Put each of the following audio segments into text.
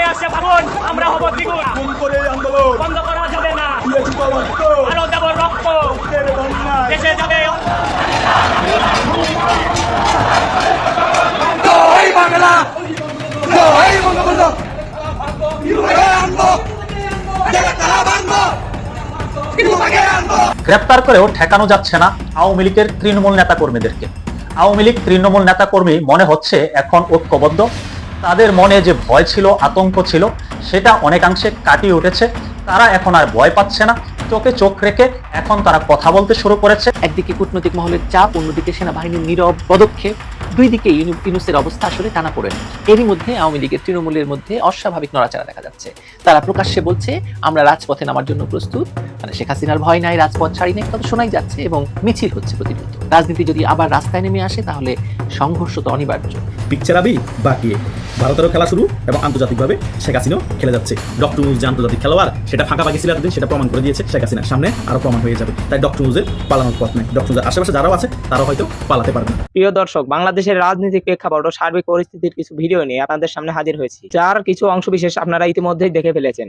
সামনে আসছে ভাবুন আমরা হব দ্বিগুণ। করে আন্দোলন। বন্ধ করা যাবে না। আরও দেব রক্ত। দেশে যাবে বাংলা গ্রেপ্তার করেও ঠেকানো যাচ্ছে না আওয়ামী লীগের তৃণমূল নেতা কর্মীদেরকে আওয়ামী লীগ তৃণমূল নেতা কর্মী মনে হচ্ছে এখন ঐক্যবদ্ধ। তাদের মনে যে ভয় ছিল, আতঙ্ক ছিল, সেটা অনেকাংশে কাটিয়ে উঠেছে। তারা এখন আর ভয় পাচ্ছে না। চোখে চোখ রেখে এখন তারা কথা বলতে শুরু করেছে। একদিকে কূটনৈতিক মহলের চাপ, অন্যদিকে সেনাবাহিনীর নীরব পদক্ষেপ। দুই দিকে ইউনুসের অবস্থা আসলে টানা পড়ে এরই মধ্যে আওয়ামী লীগের তৃণমূলের মধ্যে অস্বাভাবিক নড়াচড়া দেখা যাচ্ছে। তারা প্রকাশ্যে বলছে, আমরা রাজপথে নামার জন্য প্রস্তুত। মানে শেখ হাসিনার ভয় নাই, রাজপথ ছাড়ি নাই কথা শোনাই যাচ্ছে এবং মিছিল হচ্ছে প্রতিনিয়ত। রাজনীতি যদি আবার রাস্তায় নেমে আসে তাহলে সংঘর্ষ তো অনিবার্য। পিকচার আবি বাকি ভারতেরও খেলা শুরু এবং আন্তর্জাতিকভাবে শেখ হাসিনাও খেলে যাচ্ছে। ডক্টর মুজ যে আন্তর্জাতিক খেলোয়াড় সেটা ফাঁকা বাকি ছিল এতদিন সেটা প্রমাণ করে দিয়েছে শেখ হাসিনার সামনে আরও প্রমাণ হয়ে যাবে। তাই ডক্টর মুজের পালানোর পথ নেই। ডক্টর মুজের আশেপাশে যারাও আছে তারাও হয়তো পালাতে পারবে প্রিয় দর্শক বাংলাদেশের রাজনৈতিক প্রেক্ষাপট ও সার্বিক পরিস্থিতির কিছু ভিডিও নিয়ে আপনাদের সামনে হাজির হয়েছি। যার কিছু অংশবিশেষ আপনারা ইতিমধ্যেই দেখে ফেলেছেন।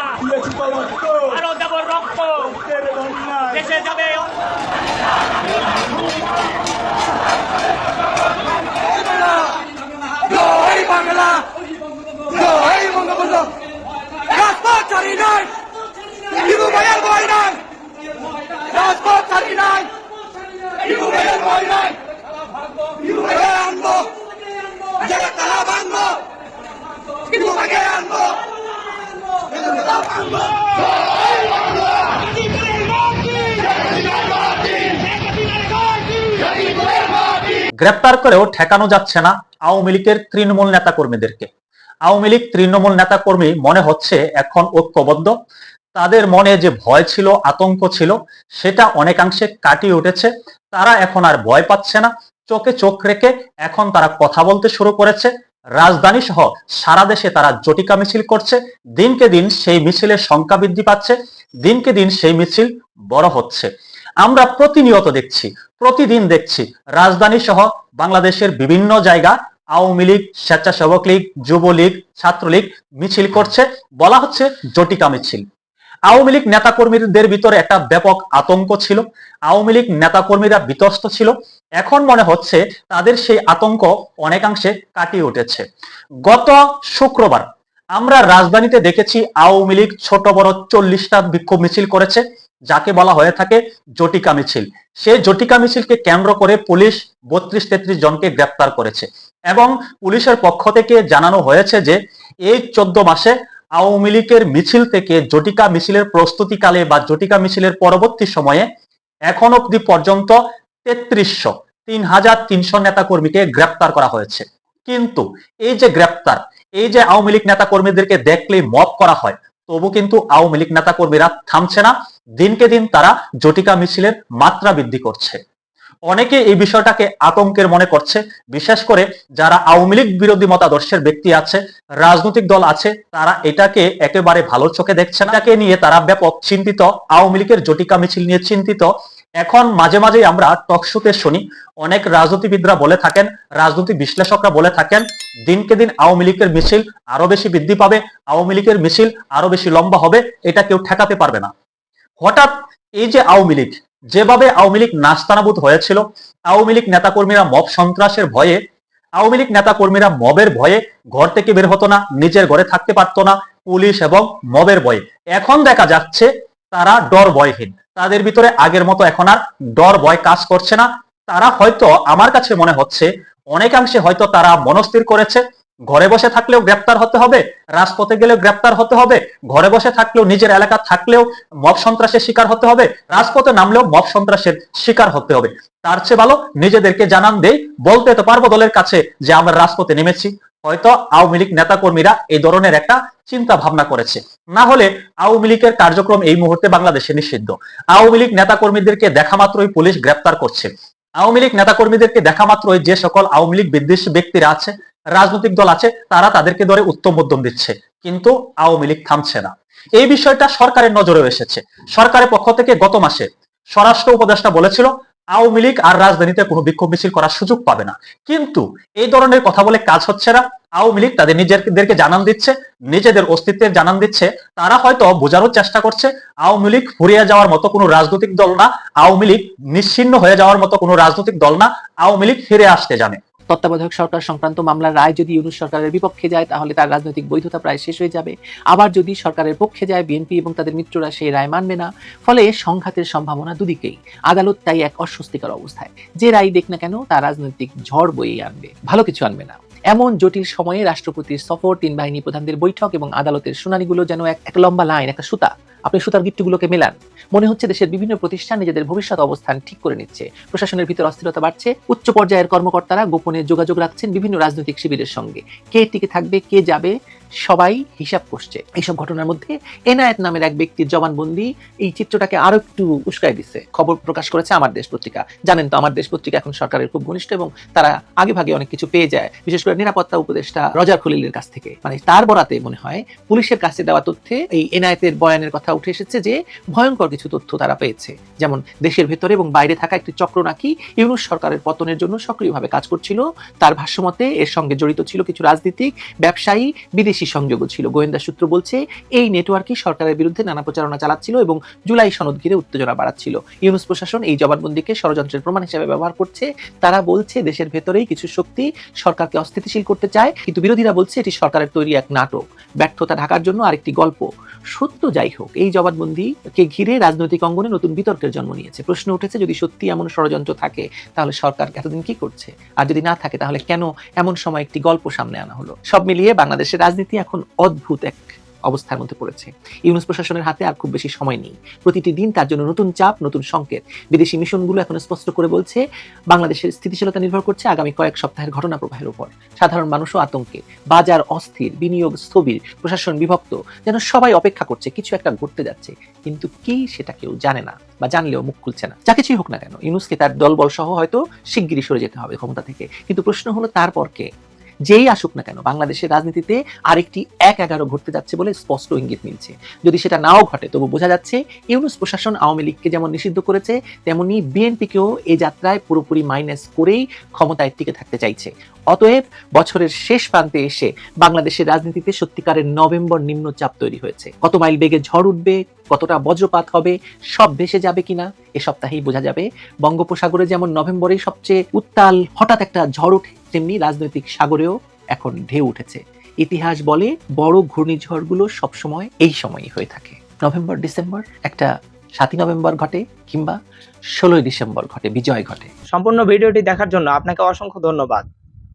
আরও দেব রক্ত দেশে যাবে জয় বাংলা জয় বঙ্গবন্ধু রাজপথ ছাড়ি নাই বিরু ভাইয়ের ভয় নাই রাজপথ ছাড়ি নাই বিরু ভাইয়ের ভয় নাই বিরুদ্ধে আনব জেলে তালা ভাঙবো বিরুদ্ধে আনব বিরুদ্ধে ভাঙবো গ্রেপ্তার করেও ঠেকানো যাচ্ছে না আওয়ামী লীগের তৃণমূল নেতা কর্মীদেরকে আওয়ামী লীগ তৃণমূল নেতা কর্মী মনে হচ্ছে এখন ঐক্যবদ্ধ। তাদের মনে যে ভয় ছিল, আতঙ্ক ছিল, সেটা অনেকাংশে কাটিয়ে উঠেছে। তারা এখন আর ভয় পাচ্ছে না। চোখে চোখ রেখে এখন তারা কথা বলতে শুরু করেছে। রাজধানী সহ সারা দেশে তারা জটিকা মিছিল করছে। দিনকে দিন সেই মিছিলের সংখ্যা বৃদ্ধি পাচ্ছে। দিনকে দিন সেই মিছিল বড় হচ্ছে। আমরা প্রতিনিয়ত দেখছি, প্রতিদিন দেখছি রাজধানী সহ বাংলাদেশের বিভিন্ন জায়গা আওয়ামী লীগ, স্বেচ্ছাসেবক লীগ, যুবলীগ, ছাত্রলীগ মিছিল করছে। বলা হচ্ছে জটিকা মিছিল। আওয়ামী লীগ নেতাকর্মীদের ভিতরে একটা ব্যাপক আতঙ্ক ছিল। আওয়ামী লীগ নেতাকর্মীরা বিতস্ত ছিল। এখন মনে হচ্ছে তাদের সেই আতঙ্ক অনেকাংশে কাটিয়ে উঠেছে। গত শুক্রবার আমরা রাজধানীতে দেখেছি আওয়ামী লীগ ছোট বড় চল্লিশটা বিক্ষোভ মিছিল করেছে, যাকে বলা হয়ে থাকে জটিকা মিছিল। সেই জটিকা মিছিলকে কেন্দ্র করে পুলিশ বত্রিশ তেত্রিশ জনকে গ্রেপ্তার করেছে। এবং পুলিশের পক্ষ থেকে জানানো হয়েছে যে, এই চোদ্দ মাসে আওয়ামী লীগের মিছিল থেকে জটিকা মিছিলের প্রস্তুতিকালে বা জটিকা মিছিলের পরবর্তী সময়ে এখন অব্দি পর্যন্ত তেত্রিশশো, তিন হাজার তিনশো নেতা কর্মীকে গ্রেপ্তার করা হয়েছে। কিন্তু এই যে গ্রেপ্তার, এই যে আওয়ামী লীগ নেতা কর্মীদেরকে দেখলেই মব করা হয়, তবু কিন্তু আওয়ামী লীগ নেতা কর্মীরা থামছে না। দিনকে দিন তারা জটিকা মিছিলের মাত্রা বৃদ্ধি করছে। অনেকে এই বিষয়টাকে আতঙ্কের মনে করছে। বিশেষ করে যারা আওয়ামী লীগ বিরোধী মতাদর্শের ব্যক্তি আছে, রাজনৈতিক দল আছে, তারা এটাকে একেবারে ভালো চোখে দেখছে না। এটাকে নিয়ে তারা ব্যাপক চিন্তিত, আওয়ামী লীগের জটিকা মিছিল নিয়ে চিন্তিত। এখন মাঝে মাঝে আমরা টকশোতে শুনি, অনেক রাজনীতিবিদরা বলে থাকেন, রাজনৈতিক বিশ্লেষকরা বলে থাকেন, দিনকে দিন আওয়ামী লীগের মিছিল আরও বেশি বৃদ্ধি পাবে, আওয়ামী লীগের মিছিল আরও বেশি লম্বা হবে, এটা কেউ ঠেকাতে পারবে না। হঠাৎ এই যে আওয়ামী লীগ যেভাবে আওয়ামী লীগ নাস্তানাবুদ হয়েছিল, আওয়ামী লীগ নেতাকর্মীরা মব সন্ত্রাসের ভয়ে, আওয়ামী লীগ নেতাকর্মীরা মবের ভয়ে ঘর থেকে বের হতো না, নিজের ঘরে থাকতে পারতো না, পুলিশ এবং মবের ভয়ে। এখন দেখা যাচ্ছে তারা ডর ভয়হীন। তাদের ভিতরে আগের মতো এখন আর ডর ভয় কাজ করছে না। তারা হয়তো, আমার কাছে মনে হচ্ছে, অনেকাংশে হয়তো তারা মনস্থির করেছে ঘরে বসে থাকলেও গ্রেপ্তার হতে হবে, রাজপথে গেলেও গ্রেপ্তার হতে হবে, ঘরে বসে থাকলেও নিজের এলাকা থাকলেও মব সন্ত্রাসের শিকার হতে হবে, রাজপথে নামলেও মব সন্ত্রাসের শিকার হতে হবে। তার চেয়ে ভালো নিজেদেরকে জানান দেই, বলতে তো পারব দলের কাছে যে আমরা রাজপথে নেমেছি, হয়তো আওয়ামী লীগ নেতাকর্মীরা এই ধরনের একটা চিন্তা ভাবনা করেছে। না হলে আওয়ামী লীগের কার্যক্রম এই মুহূর্তে বাংলাদেশে নিষিদ্ধ। আওয়ামী লীগ নেতাকর্মীদেরকে দেখা মাত্রই পুলিশ গ্রেপ্তার করছে। আওয়ামী লীগ নেতাকর্মীদেরকে দেখা মাত্রই যে সকল আওয়ামী লীগ বিদ্বেষী ব্যক্তিরা আছে রাজনৈতিক দল আছে, তারা তাদেরকে ধরে উত্তম মধ্যম দিচ্ছে। কিন্তু আওয়ামী লীগ থামছে না। এই বিষয়টা সরকারের নজরেও এসেছে। সরকারের পক্ষ থেকে গত মাসে স্বরাষ্ট্র উপদেষ্টা বলেছিল, আওয়ামী লীগ আর রাজধানীতে কোনো বিক্ষোভ মিছিল করার সুযোগ পাবে না। কিন্তু এই ধরনের কথা বলে কাজ হচ্ছে না। আওয়ামী লীগ তাদের নিজেদেরকে জানান দিচ্ছে, নিজেদের অস্তিত্বের জানান দিচ্ছে। তারা হয়তো বোঝানোর চেষ্টা করছে, আওয়ামী লীগ ফুরিয়ে যাওয়ার মতো কোনো রাজনৈতিক দল না, আওয়ামী লীগ নিশ্চিন্ন হয়ে যাওয়ার মতো কোনো রাজনৈতিক দল না, আওয়ামী লীগ ফিরে আসতে জানে। তত্ত্বাবধায়ক সরকার সংক্রান্ত মামলার রায় যদি ইউনুস সরকারের বিপক্ষে যায়, তাহলে তার রাজনৈতিক বৈধতা প্রায় শেষ হয়ে যাবে। আবার যদি সরকারের পক্ষে যায়, বিএনপি এবং তাদের মিত্ররা সেই রায় মানবে না, ফলে সংঘাতের সম্ভাবনা দুদিকেই। আদালত তাই এক অস্বস্তিকর অবস্থায়। যে রায় দেখ না কেন তা রাজনৈতিক ঝড় বইয়ে আনবে। ভালো কিছু আনবে না। এমন জটিল সময়ে রাষ্ট্রপতির সফর, তিন বাহিনী প্রধানদের বৈঠক এবং আদালতের শুনানিগুলো যেন এক লম্বা লাইন, একটা সুতা। আপনি সুতার গিফটগুলোকে মেলান। মনে হচ্ছে দেশের বিভিন্ন প্রতিষ্ঠান নিজেদের ভবিষ্যৎ অবস্থান ঠিক করে নিচ্ছে। প্রশাসনের ভিতর অস্থিরতা বাড়ছে। উচ্চ পর্যায়ের কর্মকর্তারা গোপনে যোগাযোগ রাখছেন বিভিন্ন রাজনৈতিক শিবিরের সঙ্গে। কে টিকে থাকবে, কে যাবে সবাই হিসাব করছে। এইসব ঘটনার মধ্যে এনায়েত নামের এক ব্যক্তির জবানবন্দি এই চিত্রটাকে আরও একটু উস্কাই দিচ্ছে খবর প্রকাশ করেছে আমার দেশ পত্রিকা। জানেন তো, আমার দেশ পত্রিকা এখন সরকারের খুব ঘনিষ্ঠ এবং তারা আগে ভাগে অনেক কিছু পেয়ে যায়। বিশেষ করে নিরাপত্তা উপদেষ্টা রজার খলিলের কাছ থেকে। মানে তার বরাতে মনে হয় পুলিশের কাছে দেওয়া তথ্যে এই এনায়েতের বয়ানের কথা উঠে এসেছে যে ভয়ঙ্কর কিছু তথ্য তারা পেয়েছে। যেমন দেশের ভেতরে এবং বাইরে থাকা একটি চক্র নাকি ইউনুস সরকারের পতনের জন্য সক্রিয়ভাবে কাজ করছিল। তার ভাষ্যমতে এর সঙ্গে জড়িত ছিল কিছু রাজনীতিক, ব্যবসায়ী, বিদেশি সংযোগও ছিল। গোয়েন্দা সূত্র বলছে, এই নেটওয়ার্কই সরকারের বিরুদ্ধে নানা প্রচারণা চালাচ্ছিল এবং জুলাই সনদ ঘিরে উত্তেজনা বাড়াচ্ছিল। ইউনুস প্রশাসন এই জবানবন্দিকে ষড়যন্ত্রের প্রমাণ হিসেবে ব্যবহার করছে। তারা বলছে, দেশের ভেতরেই কিছু শক্তি সরকারকে অস্থিতিশীল করতে চায়, কিন্তু বিরোধীরা বলছে, এটি সরকারের তৈরি এক নাটক। ব্যর্থতা ঢাকার জন্য আরেকটি গল্প। সত্য যাই হোক, এই জবানবন্দিকে ঘিরে রাজনৈতিক অঙ্গনে নতুন বিতর্কের জন্ম নিয়েছে। প্রশ্ন উঠেছে, যদি সত্যি এমন ষড়যন্ত্র থাকে, তাহলে সরকার এতদিন কি করছে? আর যদি না থাকে, তাহলে কেন এমন সময় একটি গল্প সামনে আনা হলো? সব মিলিয়ে বাংলাদেশের রাজনীতি এখন অদ্ভুত এক অবস্থার মধ্যে পড়েছে। ইউনুস প্রশাসনের হাতে আর খুব বেশি সময় নেই। প্রতিটি দিন তার জন্য নতুন চাপ, নতুন সংকেত। বিদেশি মিশনগুলো এখন স্পষ্ট করে বলছে, বাংলাদেশের স্থিতিশীলতা নির্ভর করছে আগামী কয়েক সপ্তাহের ঘটনা প্রবাহের উপর। সাধারণ মানুষও আতঙ্কে। বাজার অস্থির, বিনিয়োগ স্থবির, প্রশাসন বিভক্ত, যেন সবাই অপেক্ষা করছে, কিছু একটা ঘটতে যাচ্ছে। কিন্তু কি সেটা কেউ জানে না বা জানলেও মুখ খুলছে না। যা কিছুই হোক না কেন, ইউনুসকে তার দলবল সহ হয়তো শিগগিরই সরে যেতে হবে ক্ষমতা থেকে। কিন্তু প্রশ্ন হলো, তারপর কে? যেই আসুক না কেন, বাংলাদেশের রাজনীতিতে আরেকটি এক এগারো ঘটতে যাচ্ছে বলে স্পষ্ট ইঙ্গিত মিলছে। যদি সেটা নাও ঘটে, তবু বোঝা যাচ্ছে ইউনুস প্রশাসন আওয়ামী লীগকে যেমন নিষিদ্ধ করেছে, তেমনি বিএনপিকেও এই যাত্রায় পুরোপুরি মাইনাস করেই ক্ষমতায় টিকে থাকতে চাইছে। অতএব বছরের শেষ প্রান্তে এসে বাংলাদেশের রাজনীতিতে সত্যিকারের নভেম্বর নিম্নচাপ তৈরি হয়েছে। কত মাইল বেগে ঝড় উঠবে, কতটা বজ্রপাত হবে, সব ভেসে যাবে কিনা, এ সপ্তাহেই বোঝা যাবে। বঙ্গোপসাগরে যেমন নভেম্বরে সবচেয়ে উত্তাল, হঠাৎ একটা ঝড় উঠে, তেমনি রাজনৈতিক সাগরেও এখন ঢেউ উঠেছে। ইতিহাস বলে বড় ঘূর্ণিঝড়গুলো সবসময় এই সময়ই হয়ে থাকে। নভেম্বর, ডিসেম্বর একটা সাতই নভেম্বর ঘটে কিংবা ষোলোই ডিসেম্বর ঘটে, বিজয় ঘটে। সম্পূর্ণ ভিডিওটি দেখার জন্য আপনাকে অসংখ্য ধন্যবাদ।